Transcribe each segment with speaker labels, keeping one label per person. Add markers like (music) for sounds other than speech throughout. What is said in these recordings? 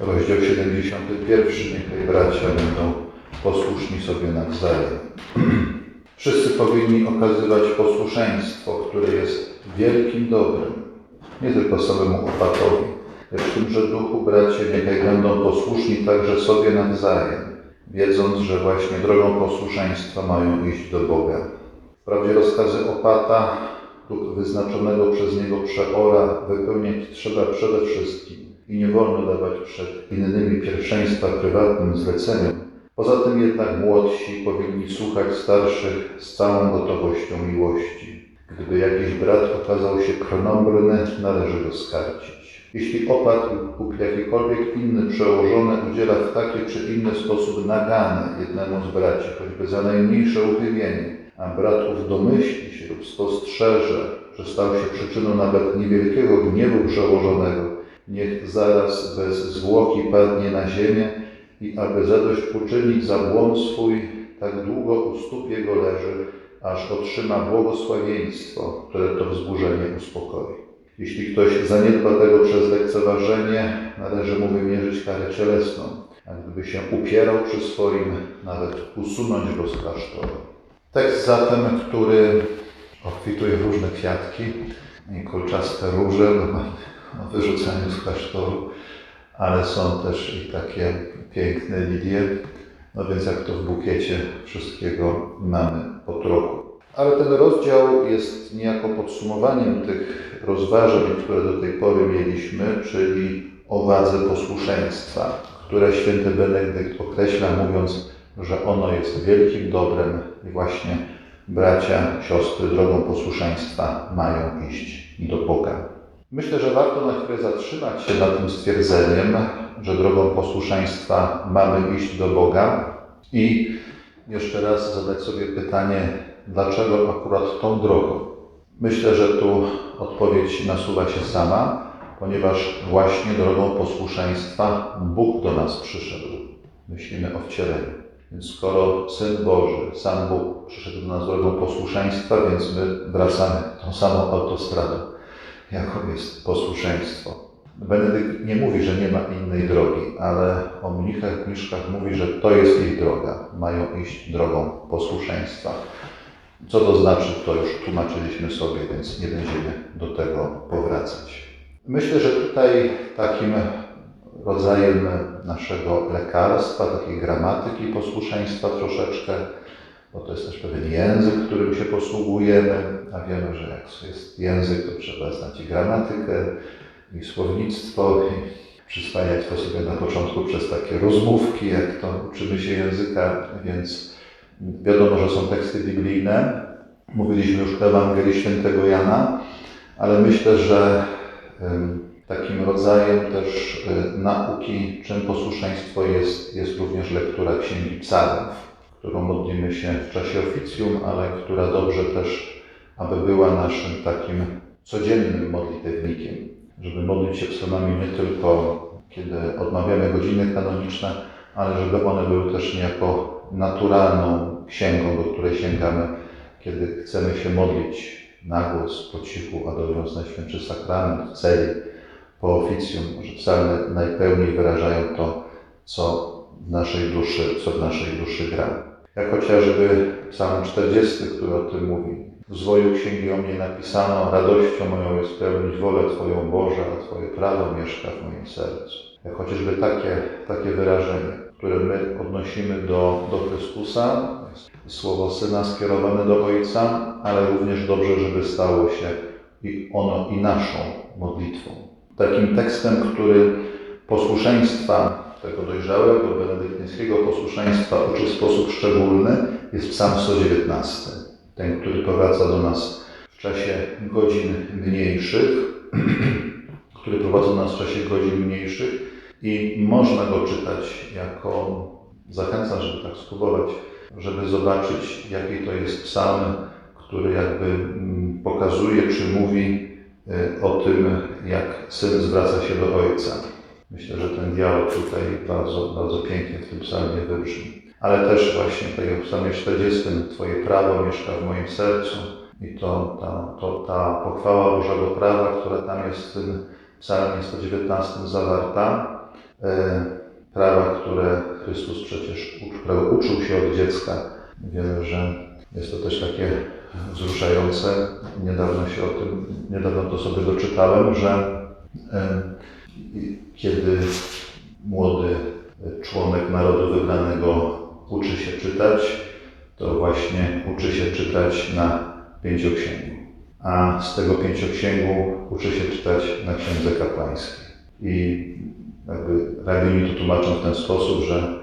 Speaker 1: Rozdział 71. Niechaj bracia będą posłuszni sobie nawzajem. (clears throat) Wszyscy powinni okazywać posłuszeństwo, które jest wielkim dobrem, nie tylko samemu opatowi, lecz w tymże duchu bracia niechaj będą posłuszni także sobie nawzajem, wiedząc, że właśnie drogą posłuszeństwa mają iść do Boga. Wprawdzie rozkazy opata lub wyznaczonego przez niego przeora wypełniać trzeba przede wszystkim i nie wolno dawać przed innymi pierwszeństwa prywatnym zleceniom. Poza tym jednak młodsi powinni słuchać starszych z całą gotowością miłości. Gdyby jakiś brat okazał się krnąbrny, należy go skarcić. Jeśli opat lub jakikolwiek inny przełożony udziela w taki czy inny sposób nagany jednemu z braci, choćby za najmniejsze uchybienie, a brat ów domyśli się lub spostrzeże, że stał się przyczyną nawet niewielkiego gniewu przełożonego, niech zaraz bez zwłoki padnie na ziemię i aby zadośćuczynić za błąd swój, tak długo u stóp jego leży, aż otrzyma błogosławieństwo, które to wzburzenie uspokoi. Jeśli ktoś zaniedba tego przez lekceważenie, należy mu wymierzyć karę cielesną, a gdyby się upierał przy swoim, nawet usunąć go z klasztoru. Tekst zatem, który obfituje w różne kwiatki kolczaste róże, bo o wyrzucaniu z klasztoru, ale są też i takie piękne lilie, no więc jak to w bukiecie wszystkiego mamy po trochu. Ale ten rozdział jest niejako podsumowaniem tych rozważań, które do tej pory mieliśmy, czyli o wadze posłuszeństwa, które święty Benedykt określa, mówiąc, że ono jest wielkim dobrem i właśnie bracia, siostry drogą posłuszeństwa mają iść do Boga. Myślę, że warto na chwilę zatrzymać się nad tym stwierdzeniem, że drogą posłuszeństwa mamy iść do Boga i jeszcze raz zadać sobie pytanie, dlaczego akurat tą drogą. Myślę, że tu odpowiedź nasuwa się sama, ponieważ właśnie drogą posłuszeństwa Bóg do nas przyszedł. Myślimy o wcieleniu. Więc skoro Syn Boży, sam Bóg przyszedł do nas drogą posłuszeństwa, więc my wracamy tą samą autostradą, jaką jest posłuszeństwo. Benedykt nie mówi, że nie ma innej drogi, ale o mnichach, mniszkach mówi, że to jest ich droga. Mają iść drogą posłuszeństwa. Co to znaczy, to już tłumaczyliśmy sobie, więc nie będziemy do tego powracać. Myślę, że tutaj takim rodzajem naszego lekarstwa, takiej gramatyki posłuszeństwa troszeczkę, bo to jest też pewien język, którym się posługujemy, a wiemy, że jak jest język, to trzeba znać i gramatykę, i słownictwo, i przyswajać to sobie na początku przez takie rozmówki, jak to uczymy się języka, więc wiadomo, że są teksty biblijne. Mówiliśmy już o Ewangelii Świętego Jana, ale myślę, że takim rodzajem też y, nauki, czym posłuszeństwo jest, jest również lektura Księgi Psalmów, którą modlimy się w czasie oficjum, ale która dobrze też, aby była naszym takim codziennym modlitewnikiem, żeby modlić się psalmami nie tylko kiedy odmawiamy godziny kanoniczne, ale żeby one były też niejako naturalną księgą, do której sięgamy, kiedy chcemy się modlić na głos, po cichu, adorując Najświętszy Sakrament w celi, po oficjum, że psalmy najpełniej wyrażają to, co naszej duszy, co w naszej duszy gra. Jak chociażby psalm 40, który o tym mówi. W zwoju księgi o mnie napisano, radością moją jest pełnić wolę Twoją Boże, a Twoje prawo mieszka w moim sercu. Jak chociażby takie, takie wyrażenie, które my odnosimy do, do Chrystusa, słowo Syna skierowane do Ojca, ale również dobrze, żeby stało się i ono i naszą modlitwą. Takim tekstem, który posłuszeństwa, tego dojrzałego, benedyktyńskiego posłuszeństwa uczy w sposób szczególny, jest Psalm 119. Ten, który powraca do nas w czasie godzin mniejszych, (clears throat) który prowadzi nas w czasie godzin mniejszych i można go czytać jako, zachęcam, żeby tak spróbować, żeby zobaczyć, jaki to jest psalm, który jakby mm, pokazuje, czy mówi y, o tym, jak syn zwraca się do ojca. Myślę, że ten dialog tutaj bardzo, bardzo pięknie w tym psalmie wybrzmi. Ale też właśnie tutaj w psalmie 40 Twoje prawo mieszka w moim sercu i to ta, to ta pochwała Bożego prawa, która tam jest w tym psalmie 119 zawarta, e, prawa, które Chrystus przecież u- którego uczył się od dziecka. Wiemy, że jest to też takie wzruszające. Niedawno się o tym, niedawno to sobie doczytałem, że e, kiedy młody członek narodu wybranego uczy się czytać, to właśnie uczy się czytać na pięcioksięgu. A z tego pięcioksięgu uczy się czytać na księdze kapłańskiej. I jakby rabini to tłumaczą w ten sposób, że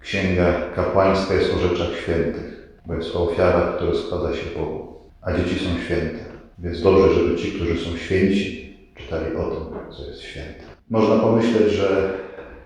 Speaker 1: księga kapłańska jest o rzeczach świętych, bo jest o ofiarach, które składa się Bogu, a dzieci są święte. Więc dobrze, żeby ci, którzy są święci, czytali o tym, co jest święte. Można pomyśleć, że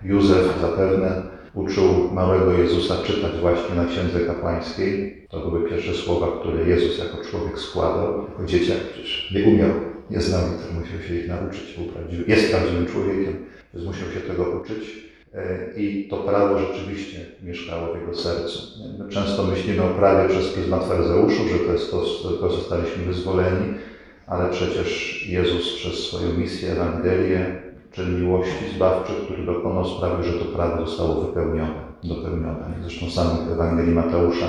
Speaker 1: Józef zapewne uczył małego Jezusa czytać właśnie na księdze kapłańskiej. To były pierwsze słowa, które Jezus jako człowiek składał, jako dzieciak przecież nie umiał, nie znał liter, musiał się ich nauczyć, był prawdziwy, jest prawdziwym człowiekiem, więc musiał się tego uczyć. E, I to prawo rzeczywiście mieszkało w jego sercu. My często myślimy o prawie przez pryzmat faryzeuszów, że to jest to, z którego zostaliśmy wyzwoleni, ale przecież Jezus przez swoją misję, Ewangelię, czyn miłości zbawczy, który dokonał sprawy, że to prawo zostało wypełnione, dopełnione. Zresztą sam w Ewangelii Mateusza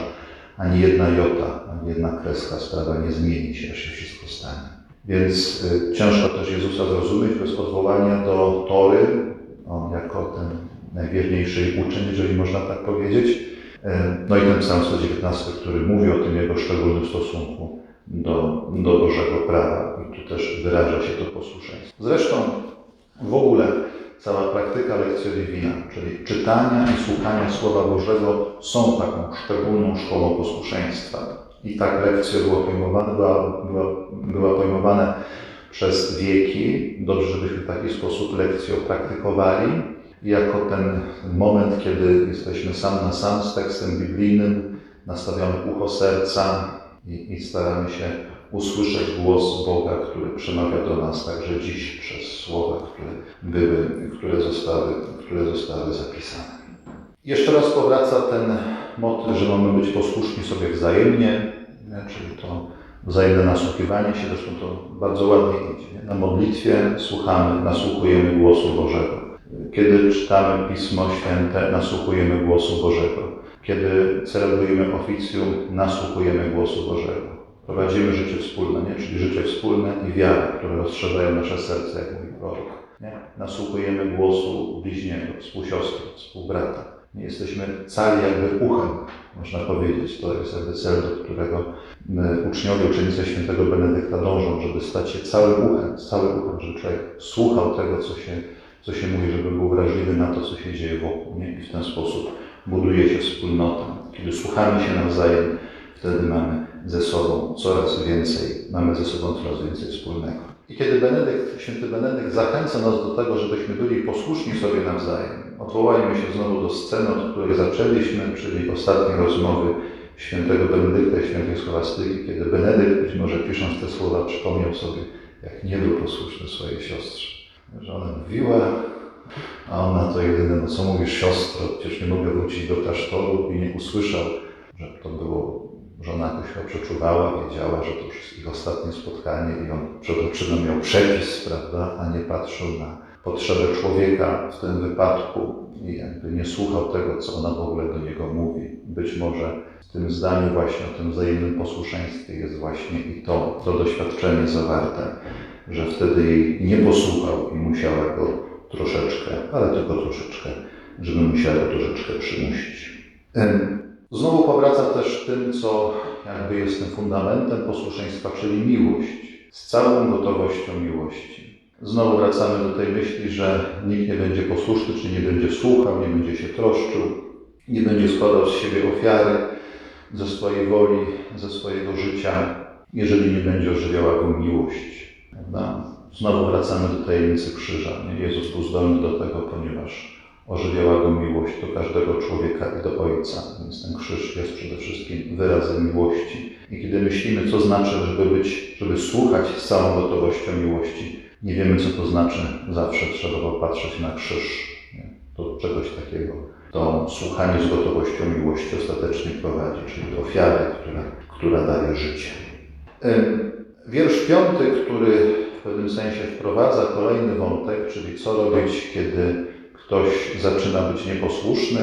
Speaker 1: ani jedna jota, ani jedna kreska sprawa nie zmieni się, aż się wszystko stanie. Więc y, ciężko też Jezusa zrozumieć bez odwołania do Tory, jako ten najwierniejszy uczeń, jeżeli można tak powiedzieć. Y, No i ten psalm 119, który mówi o tym jego szczególnym stosunku do, do Bożego prawa. I tu też wyraża się to posłuszeństwo. Zresztą w ogóle cała praktyka lekcji divina, czyli czytania i słuchania Słowa Bożego są taką szczególną szkołą posłuszeństwa. I tak lekcje było pojmowane, była, była, była pojmowane przez wieki. Dobrze, żebyśmy w taki sposób lekcję praktykowali. Jako ten moment, kiedy jesteśmy sam na sam z tekstem biblijnym, nastawiamy ucho serca i, i staramy się usłyszeć głos Boga, który przemawia do nas także dziś przez słowa, które były, które zostały, które zostały zapisane. Jeszcze raz powraca ten motyw, że mamy być posłuszni sobie wzajemnie, nie? czyli to wzajemne nasłuchiwanie się, zresztą to bardzo ładnie idzie. Na modlitwie słuchamy, nasłuchujemy głosu Bożego. Kiedy czytamy Pismo Święte, nasłuchujemy głosu Bożego. Kiedy celebrujemy oficjum, nasłuchujemy głosu Bożego. Prowadzimy życie wspólne, nie? czyli życie wspólne i wiara, które rozszerzają nasze serce, jak mówi prorok. Nie? Nasłuchujemy głosu bliźniego, współsiostry, współbrata. Nie jesteśmy cali jakby uchem, można powiedzieć. To jest jakby cel, do którego my, uczniowie, uczennice świętego Benedykta dążą, żeby stać się całym uchem, całym uchem, żeby człowiek słuchał tego, co się, co się mówi, żeby był wrażliwy na to, co się dzieje wokół. Nie? I w ten sposób buduje się wspólnota. Kiedy słuchamy się nawzajem, wtedy mamy ze sobą coraz więcej, mamy ze sobą coraz więcej wspólnego. I kiedy Benedykt, święty Benedykt zachęca nas do tego, żebyśmy byli posłuszni sobie nawzajem, odwołajmy się znowu do sceny, od której zaczęliśmy, czyli ostatniej rozmowy świętego Benedykta i świętej Scholastyki, kiedy Benedykt, być może pisząc te słowa, przypomniał sobie, jak nie był posłuszny swojej siostrze. Że ona mówiła, a on na to jedyne, no co mówisz siostro, przecież nie mogę wrócić do klasztoru i nie usłyszał, że to było, że ona jakoś chyba przeczuwała, wiedziała, że to już ich ostatnie spotkanie i on przed oczyma miał przepis, prawda, a nie patrzył na potrzebę człowieka w tym wypadku i jakby nie słuchał tego, co ona w ogóle do niego mówi. Być może w tym zdaniu właśnie o tym wzajemnym posłuszeństwie jest właśnie i to, to doświadczenie zawarte, że wtedy jej nie posłuchał i musiała go troszeczkę, ale tylko troszeczkę, żeby musiała go troszeczkę przymusić. Znowu powraca też tym, co jakby jest tym fundamentem posłuszeństwa, czyli miłość. Z całą gotowością miłości. Znowu wracamy do tej myśli, że nikt nie będzie posłuszny, czy nie będzie słuchał, nie będzie się troszczył, nie będzie składał z siebie ofiary ze swojej woli, ze swojego życia, jeżeli nie będzie ożywiała go miłość. Prawda? Znowu wracamy do tajemnicy krzyża. Jezus był zdolny do tego, ponieważ ożywiała go miłość do każdego człowieka i do Ojca. Więc ten krzyż jest przede wszystkim wyrazem miłości. I kiedy myślimy, co znaczy, żeby być, żeby słuchać z całą gotowością miłości, nie wiemy, co to znaczy. Zawsze trzeba popatrzeć na krzyż. Nie? Do czegoś takiego. To słuchanie z gotowością miłości ostatecznie prowadzi, czyli do ofiary, która, która daje życie. Ym, Wiersz piąty, który w pewnym sensie wprowadza kolejny wątek, czyli co robić, kiedy ktoś zaczyna być nieposłuszny,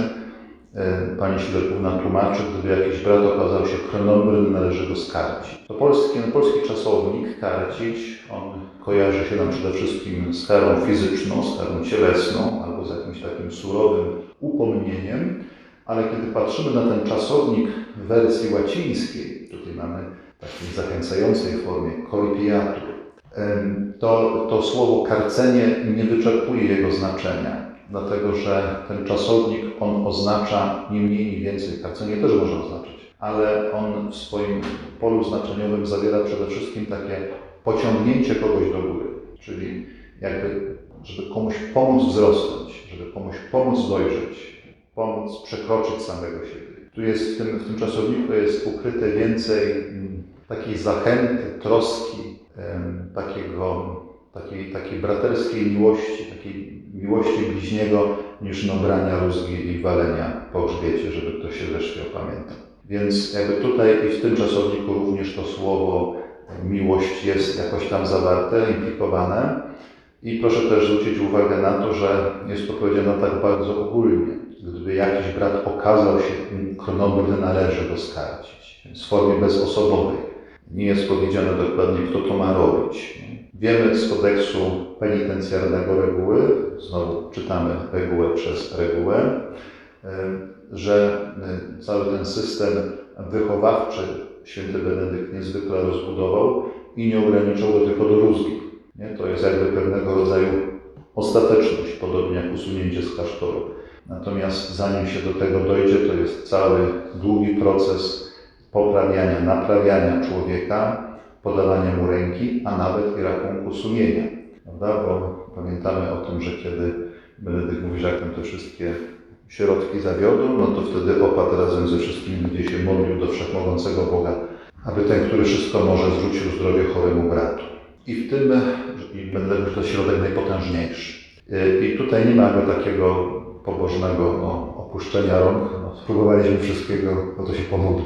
Speaker 1: e, pani Ślepówna tłumaczy, gdyby jakiś brat okazał się chronomrym, należy go skarcić. To polski, polski czasownik karcić, on kojarzy się nam przede wszystkim z karą fizyczną, z karą cielesną albo z jakimś takim surowym upomnieniem, ale kiedy patrzymy na ten czasownik w wersji łacińskiej, tutaj mamy takiej zachęcającej formie corpiatur, to, to słowo karcenie nie wyczerpuje jego znaczenia, dlatego że ten czasownik on oznacza nie mniej, nie więcej, karcenie też może oznaczać, ale on w swoim polu znaczeniowym zawiera przede wszystkim takie pociągnięcie kogoś do góry, czyli jakby, żeby komuś pomóc wzrosnąć, żeby komuś pomóc dojrzeć, pomóc przekroczyć samego siebie. Tu jest w tym, w tym czasowniku jest ukryte więcej mm, takiej zachęty, troski, takiego, takiej, takiej braterskiej miłości, takiej miłości bliźniego, niż no brania rózgi i walenia po grzbiecie, żeby ktoś się wreszcie opamiętał. Więc jakby tutaj i w tym czasowniku również to słowo miłość jest jakoś tam zawarte, implikowane. I proszę też zwrócić uwagę na to, że jest to powiedziane tak bardzo ogólnie. Gdyby jakiś brat okazał się chronomry, należy go skarcić. Więc w formie bezosobowej. Nie jest powiedziane dokładnie, kto to ma robić. Wiemy z kodeksu penitencjarnego reguły, czytamy regułę przez regułę, że cały ten system wychowawczy święty Benedykt niezwykle rozbudował i nie ograniczał go tylko do rózgi. Nie? To jest jakby pewnego rodzaju ostateczność, podobnie jak usunięcie z klasztoru. Natomiast zanim się do tego dojdzie, to jest cały długi proces poprawiania, naprawiania człowieka, podawania mu ręki, a nawet i rachunku sumienia. Prawda? Bo pamiętamy o tym, że kiedy Benedykt mówi, że jak tam te wszystkie środki zawiodą, no to wtedy opat razem ze wszystkimi ludzie się modlił do Wszechmogącego Boga, aby ten, który wszystko może, zwrócił zdrowie choremu bratu. I w tym, i mówił, to środek najpotężniejszy. I tutaj nie mamy takiego pobożnego no, opuszczenia rąk. No, spróbowaliśmy wszystkiego, no to się pomódlmy.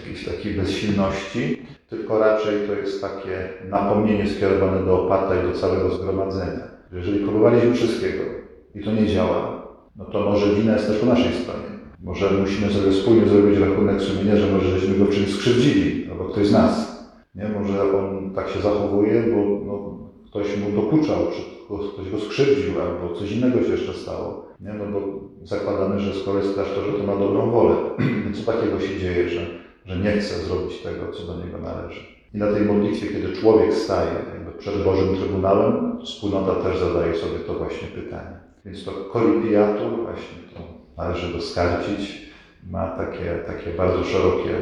Speaker 1: Jakiejś takiej bezsilności, tylko raczej to jest takie napomnienie skierowane do opata i do całego zgromadzenia. Jeżeli próbowaliśmy wszystkiego i to nie działa, no to może wina jest też po naszej stronie. Może musimy sobie wspólnie zrobić rachunek sumienia, że może żeśmy go w czymś skrzywdzili, albo ktoś z nas. Nie? Może on tak się zachowuje, bo no, ktoś mu dokuczał, ktoś go skrzywdził, albo coś innego się jeszcze stało. Nie? No bo zakładamy, że skoro jest klasztorze, to ma dobrą wolę. (clears throat) Co takiego się dzieje, że, że nie chce zrobić tego, co do niego należy. I na tej modlitwie, kiedy człowiek staje przed Bożym Trybunałem, wspólnota też zadaje sobie to właśnie pytanie. Więc to kolipiatur, właśnie to należy go skarcić, ma takie, takie bardzo szerokie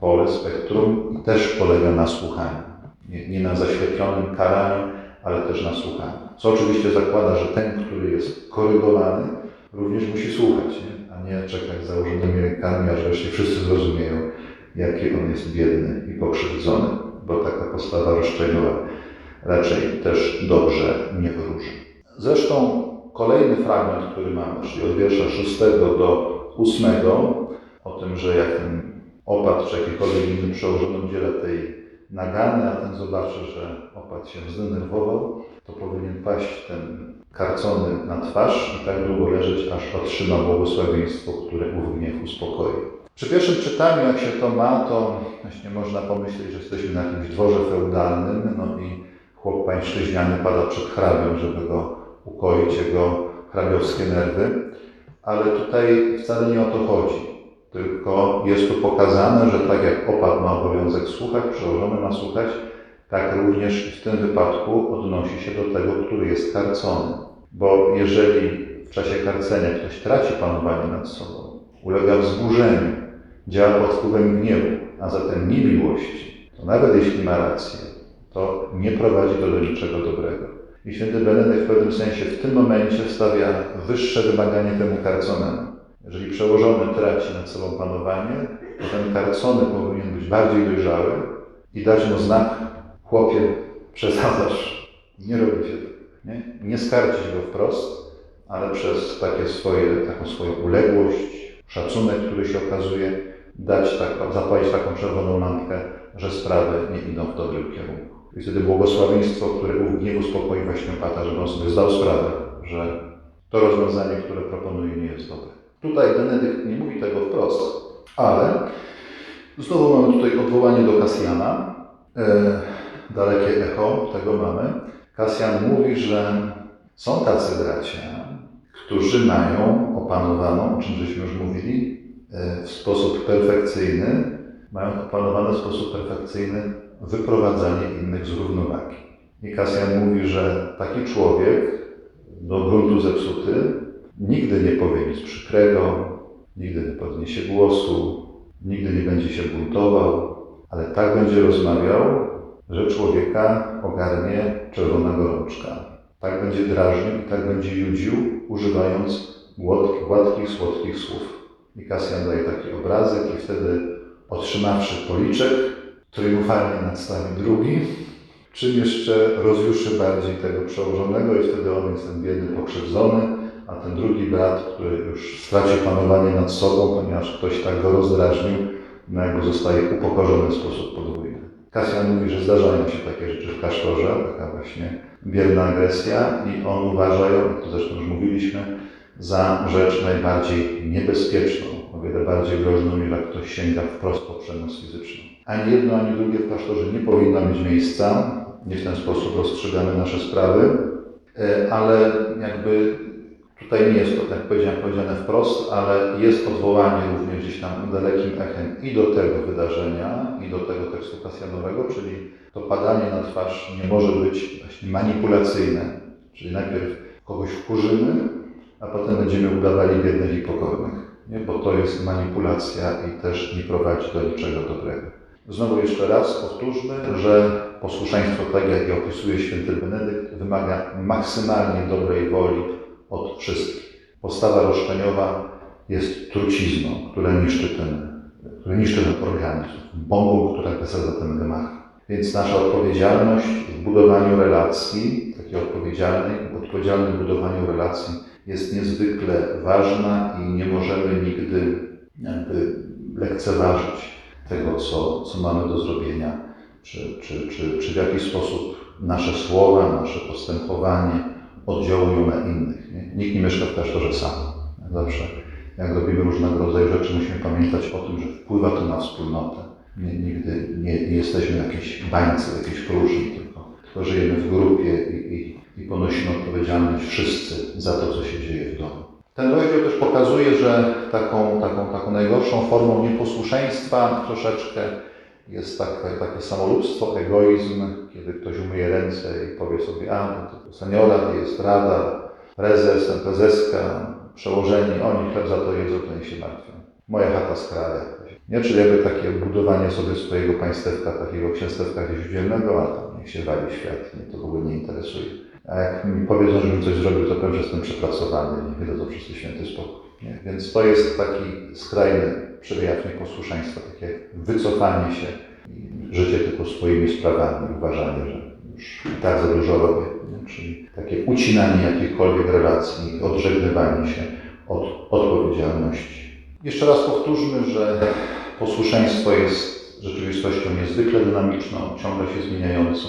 Speaker 1: pole, spektrum i też polega na słuchaniu. Nie, nie na zaświetlonym karaniu, ale też na słuchaniu. Co oczywiście zakłada, że ten, który jest korygowany, również musi słuchać, nie? a nie czekać z założonymi rękami, aż wreszcie wszyscy zrozumieją, jaki on jest biedny i pokrzywdzony, bo taka postawa roszczeniowa raczej też dobrze nie wróży. Zresztą kolejny fragment, który mamy, czyli od wiersza 6 do 8, o tym, że jak ten opat czy jakikolwiek inny przełożony udziela tej nagany, a ten zobaczy, że opat się zdenerwował, to powinien paść ten karcony na twarz i tak długo leżeć, aż otrzyma błogosławieństwo, które ów gniew uspokoi. Przy pierwszym czytaniu, jak się to ma, to właśnie można pomyśleć, że jesteśmy na jakimś dworze feudalnym, no i chłop pańszczyźniany pada przed hrabią, żeby go ukoić, jego hrabiowskie nerwy, ale tutaj wcale nie o to chodzi. Tylko jest tu pokazane, że tak jak opat ma obowiązek słuchać, przełożony ma słuchać, tak również w tym wypadku odnosi się do tego, który jest karcony. Bo jeżeli w czasie karcenia ktoś traci panowanie nad sobą, ulega wzburzeniu, działa pod wpływem gniewu, a zatem niemiłości, to nawet jeśli ma rację, to nie prowadzi to do niczego dobrego. I święty Benedykt w pewnym sensie w tym momencie stawia wyższe wymaganie temu karconemu. Jeżeli przełożony traci nad sobą panowanie, to ten karcony powinien być bardziej dojrzały i dać mu znak, chłopie, przesadzasz, nie robi się tak. Nie, nie skarcić go wprost, ale przez takie swoje, taką swoją uległość, szacunek, który się okazuje, dać tak, zapalić taką czerwoną lampkę, że sprawy nie idą w dobrym kierunku. I wtedy błogosławieństwo, które ów gniew uspokoi właśnie Pata, żeby on sobie zdał sprawę, że to rozwiązanie, które proponuje, nie jest dobre. Tutaj Benedykt nie mówi tego wprost, ale znowu mamy tutaj odwołanie do Kasjana. E, dalekie echo tego mamy. Kasjan mówi, że są tacy bracia, którzy mają opanowaną, o czym żeśmy już mówili, e, w sposób perfekcyjny, mają opanowane w sposób perfekcyjny wyprowadzanie innych z równowagi. I Kasjan mówi, że taki człowiek, do gruntu zepsuty, nigdy nie powie nic przykrego, nigdy nie podniesie głosu, nigdy nie będzie się buntował, ale tak będzie rozmawiał, że człowieka ogarnie czerwona gorączka. Tak będzie drażnił i tak będzie judził, używając gładkich, gładkich słodkich słów. I Kasjan daje taki obrazek i wtedy otrzymawszy policzek, triumfalnie nadstawi drugi, czym jeszcze rozjuszy bardziej tego przełożonego i wtedy on jest ten biedny pokrzywdzony, a ten drugi brat, który już straci panowanie nad sobą, ponieważ ktoś tak go rozdrażnił, no jakby zostaje upokorzony w sposób podwójny. Kasjan mówi, że zdarzają się takie rzeczy w klasztorze, taka właśnie bierna agresja i on uważa ją, jak to zresztą już mówiliśmy, za rzecz najbardziej niebezpieczną, o wiele bardziej groźną, jak ktoś sięga wprost po przemoc fizyczną. Ani jedno, ani drugie w klasztorze nie powinno mieć miejsca, nie w ten sposób rozstrzygamy nasze sprawy, e, ale jakby tutaj nie jest to, tak powiedziałem, powiedziane wprost, ale jest odwołanie również gdzieś tam dalekim echem i do tego wydarzenia, i do tego tekstu kasjanowego, czyli to padanie na twarz nie może być właśnie manipulacyjne, czyli najpierw kogoś wkurzymy, a potem będziemy udawali biednych i pokornych, nie? bo to jest manipulacja i też nie prowadzi do niczego dobrego. Znowu jeszcze raz powtórzmy, że posłuszeństwo, tak jak je opisuje święty Benedykt, wymaga maksymalnie dobrej woli od wszystkich. Postawa roszczeniowa jest trucizną, która niszczy ten, która niszczy ten organizm, bombą, która wysadza ten gemach. Więc nasza odpowiedzialność w budowaniu relacji, takiej odpowiedzialnej, odpowiedzialnym budowaniu relacji jest niezwykle ważna i nie możemy nigdy jakby lekceważyć tego, co, co mamy do zrobienia, czy, czy, czy, czy w jaki sposób nasze słowa, nasze postępowanie oddziałują na innych. Nie? Nikt nie mieszka w klasztorze sam. Zawsze, jak robimy różnego rodzaju rzeczy, musimy pamiętać o tym, że wpływa to na wspólnotę. Nie, nigdy nie, nie jesteśmy w jakiejś bańce, w jakiejś próżni, tylko, tylko żyjemy w grupie i, i, i ponosimy odpowiedzialność wszyscy za to, co się dzieje w domu. Ten rozdział też pokazuje, że taką, taką, taką najgorszą formą nieposłuszeństwa troszeczkę jest takie, takie samolubstwo, egoizm, kiedy ktoś umyje ręce i powie sobie, a no to seniora, jest rada, prezes, prezeska, przełożeni, oni chleb za to jedzą, to niech się martwią. Moja chata skrawia. Nie, czyli jakby takie budowanie sobie swojego państewka, takiego księstewka gdzieś dzielnego, a tam niech się wali świat, mnie to w ogóle nie interesuje. A jak mi powiedzą, żebym coś zrobił, to powiem, że jestem przepracowany, niech wydadzą wszyscy święty spokój. Nie? Więc to jest taki skrajny przejaw nieposłuszeństwa, takie wycofanie się życie tylko swoimi sprawami, uważanie, że już i tak za dużo robię. Nie? Czyli takie ucinanie jakichkolwiek relacji, odżegnywanie się od odpowiedzialności. Jeszcze raz powtórzmy, że posłuszeństwo jest rzeczywistością niezwykle dynamiczną, ciągle się zmieniającą.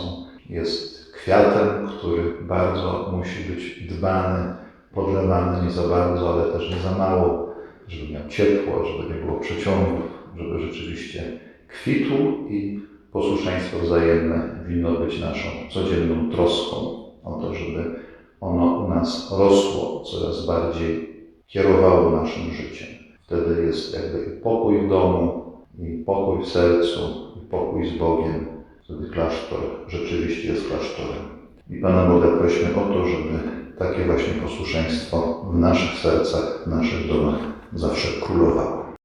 Speaker 1: Jest kwiatem, który bardzo musi być dbany, podlewany nie za bardzo, ale też nie za mało, żeby miał ciepło, żeby nie było przeciągów, żeby rzeczywiście kwitł i posłuszeństwo wzajemne winno być naszą codzienną troską o to, żeby ono u nas rosło, coraz bardziej kierowało naszym życiem. Wtedy jest jakby i pokój w domu, i pokój w sercu, i pokój z Bogiem. Wtedy klasztor rzeczywiście jest klasztorem. I Pana Boga prośmy o to, żeby takie właśnie posłuszeństwo w naszych sercach, w naszych domach zawsze królowało.